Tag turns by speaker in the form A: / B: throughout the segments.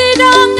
A: sit on the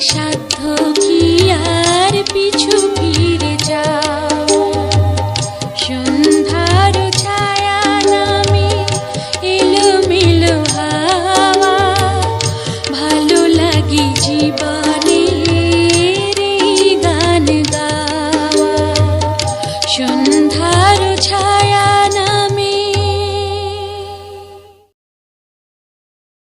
A: সাধ্য